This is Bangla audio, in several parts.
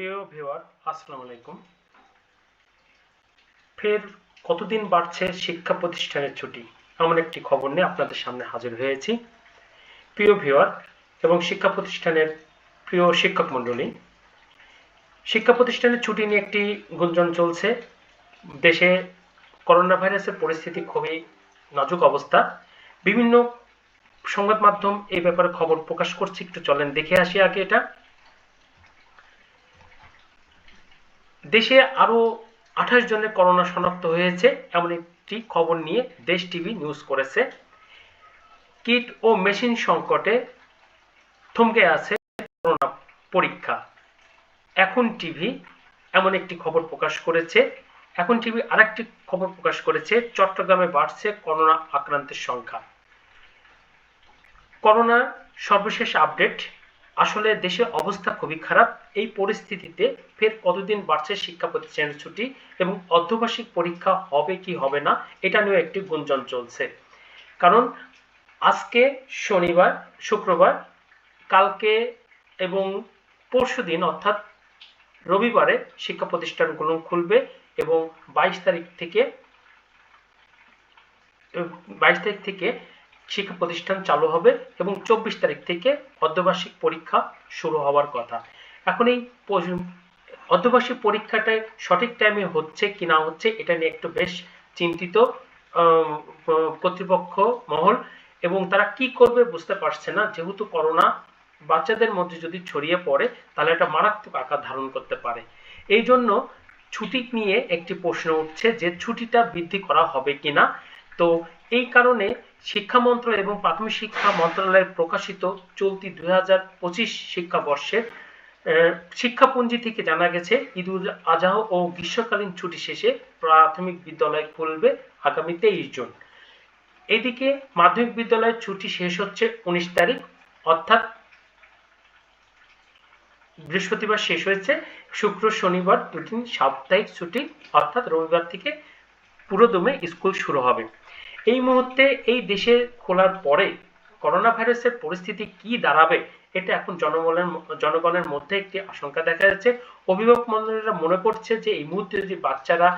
প্রিয় ভিউয়ার, আসসালামু আলাইকুম। ফের কতদিন বাড়ছে শিক্ষা প্রতিষ্ঠানের ছুটি? এমন একটি খবর নিয়ে আপনাদের সামনে হাজির হয়েছি। প্রিয় ভিউয়ার এবং শিক্ষা প্রতিষ্ঠানের প্রিয় শিক্ষক মণ্ডলী, শিক্ষা প্রতিষ্ঠানের ছুটি নিয়ে একটি গুঞ্জন চলছে। দেশে করোনা ভাইরাসের পরিস্থিতি খুবই নাজুক অবস্থা। বিভিন্ন সংবাদ মাধ্যম এই ব্যাপারে খবর প্রকাশ করছে, একটু চলেন দেখে আসি আগে এটা। দেশে আরও আঠাশ জনের করোনা শনাক্ত হয়েছে, এমন একটি খবর নিয়ে দেশ টিভি নিউজ করেছে। কিট ও মেশিন সংকটে থমকে আছে করোনা পরীক্ষা। এখন টিভি এমন একটি খবর প্রকাশ করেছে। এখন টিভি আরেকটি খবর প্রকাশ করেছে, চট্টগ্রামে বাড়ছে করোনা আক্রান্তের সংখ্যা। করোনা সর্বশেষ আপডেট আসলে দেশের অবস্থা খুবই খারাপ। এই পরিস্থিতিতে ফের কতদিন বাড়ছে শিক্ষা প্রতিষ্ঠানের ছুটি এবং অর্ধবার্ষিক পরীক্ষা হবে কি হবে না, এটা নিয়ে একটি গুঞ্জন চলছে। কারণ আজকে শনিবার, শুক্রবার, কালকে এবং পরশু দিন অর্থাৎ রবিবারে শিক্ষা প্রতিষ্ঠানগুলো খুলবে এবং বাইশ তারিখ থেকে, বাইশ তারিখ থেকে শিক্ষা প্রতিষ্ঠান চালু হবে এবং চব্বিশ তারিখ থেকে অর্ধবার্ষিক পরীক্ষা শুরু হওয়ার কথা। এখন এই অর্ধবার্ষিক পরীক্ষাটা সঠিক টাইমে হচ্ছে কি না হচ্ছে এটা নিয়ে একটু বেশ চিন্তিত কর্তৃপক্ষ মহল এবং তারা কি করবে বুঝতে পারছে না। যেহেতু করোনা বাচ্চাদের মধ্যে যদি ছড়িয়ে পড়ে, তাহলে এটা মারাত্মক আকার ধারণ করতে পারে। এই জন্য ছুটি নিয়ে একটি প্রশ্ন উঠছে যে ছুটিটা বৃদ্ধি করা হবে কিনা। তো এই কারণে শিক্ষা মন্ত্রণালয় এবং প্রাথমিক শিক্ষা মন্ত্রণালয়ের প্রকাশিত চলতি দুই হাজার পঁচিশ শিক্ষাবর্ষের শিক্ষাপঞ্জি থেকে জানা গেছে, ঈদুল আজহা ও গ্রীষ্মকালীন ছুটি শেষে প্রাথমিক বিদ্যালয় খুলবে আগামী তেইশ জুন। এদিকে মাধ্যমিক বিদ্যালয়ের ছুটি শেষ হচ্ছে উনিশ তারিখ, অর্থাৎ বৃহস্পতিবার শেষ হয়েছে। শুক্র, শনিবার দুদিন সাপ্তাহিক ছুটি, অর্থাৎ রবিবার থেকে পুরোদমে স্কুল শুরু হবে। এই মুহূর্তে এই দেশে খোলার পরে করোনা ভাইরাসের পরিস্থিতি কি দাঁড়াবে, এটা এখন জনগণের জনগণের মধ্যে একটি আশঙ্কা দেখা যাচ্ছে। অভিভাবক মন্ডলীরা মনে করছে যে এই মুহূর্তে যদি বাচ্চারা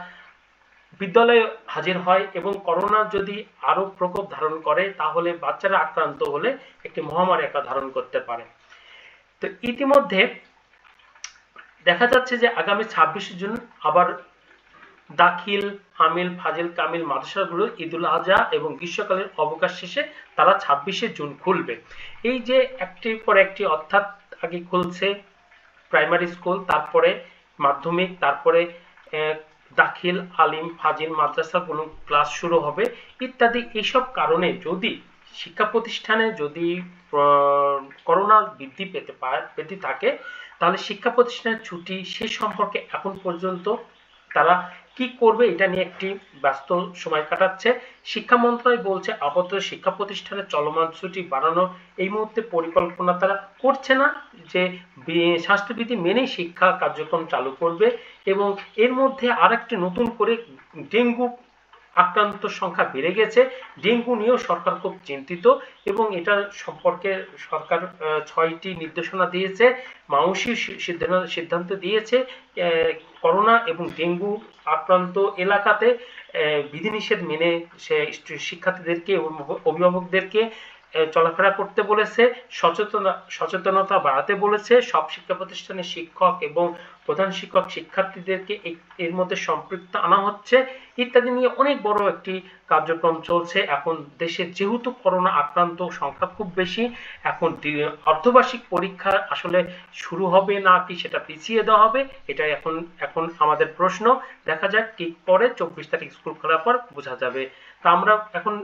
বিদ্যালয়ে হাজির হয় এবং করোনা যদি আরও প্রকোপ ধারণ করে, তাহলে বাচ্চারা আক্রান্ত হলে একটি মহামারী আকার ধারণ করতে পারে। তো ইতিমধ্যে দেখা যাচ্ছে যে আগামী ছাব্বিশে জুন আবার দাখিল আমিল ফাজিল, কামিল মাদ্রাসাগুলো ঈদুল আজহা এবং গ্রীষ্মকালের অবকাশ শেষে তারা ছাব্বিশে জুন খুলবে। এই যে একটির পর একটি অর্থাৎ আগে খুলছে প্রাইমারি স্কুল তারপরে মাধ্যমিক, তারপরে দাখিল, আলিম, ফাজিল, মাদ্রাসাগুলো ক্লাস শুরু হবে ইত্যাদি এইসব কারণে যদি শিক্ষা প্রতিষ্ঠানে যদি করোনা বৃদ্ধি পেতে পারে পেতে থাকে, তাহলে শিক্ষা প্রতিষ্ঠানের ছুটি সে সম্পর্কে এখন পর্যন্ত তারা কি করবে এটা নিয়ে একটি ব্যস্ত সময় কাটাচ্ছে। শিক্ষা মন্ত্রণালয় বলছে আপাতত শিক্ষা প্রতিষ্ঠানের চলমান ছুটি বাড়ানো এই মুহূর্তে পরিকল্পনা তারা করছে না যে স্বাস্থ্যবিধি মেনেই শিক্ষা কার্যক্রম চালু করবে এবং এর মধ্যে আর একটি নতুন করে ডেঙ্গু আক্রান্ত সংখ্যা বেড়ে গেছে। ডেঙ্গু নিয়েও সরকার খুব চিন্তিত এবং এটা সম্পর্কে সরকার ছয়টি নির্দেশনা দিয়েছে, মাউসি সিদ্ধান্ত দিয়েছে করোনা এবং ডেঙ্গু আক্রান্ত এলাকাতে বিধিনিষেধ মেনে সে শিক্ষার্থীদেরকে অভিভাবকদেরকে চলাফেরা করতে বলেছে, সচেতনা, সচেতনতা বাড়াতে বলেছে, সব শিক্ষা প্রতিষ্ঠানের শিক্ষক এবং প্রধান শিক্ষক শিক্ষার্থীদেরকে এর মধ্যে সম্পৃক্ত আনা হচ্ছে। ইত্যাদি নিয়ে অনেক বড় একটি কার্যক্রম চলছে। এখন দেশে যেহেতু করোনা আক্রান্ত সংখ্যা খুব বেশি, এখন অর্ধবার্ষিক পরীক্ষা আসলে শুরু হবে না কি সেটা পিছিয়ে দেওয়া হবে এটা এখন এখন আমাদের প্রশ্ন। দেখা যাক ঠিক পরে চব্বিশ তারিখ স্কুল খোলার পর বোঝা যাবে। তা আমরা এখন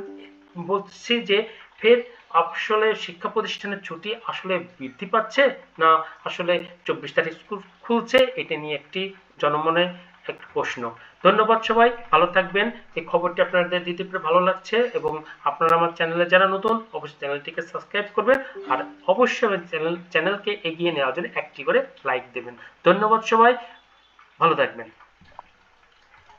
বলছি যে ফের আসলে শিক্ষা প্রতিষ্ঠানের ছুটি আসলে বৃদ্ধি পাচ্ছে না আসলে চব্বিশ তারিখ স্কুল খুলছে? এটা নিয়ে একটি জনমনে একটি প্রশ্ন। ধন্যবাদ সবাই, ভালো থাকবেন। এই খবরটি আপনাদের দিতে পেরে ভালো লাগছে এবং আপনারা আমার চ্যানেলে যারা নতুন, অবশ্যই চ্যানেলটিকে সাবস্ক্রাইব করবেন আর অবশ্যই চ্যানেল, চ্যানেলকে এগিয়ে নেওয়ার জন্য একটি করে লাইক দেবেন। ধন্যবাদ সবাই, ভালো থাকবেন।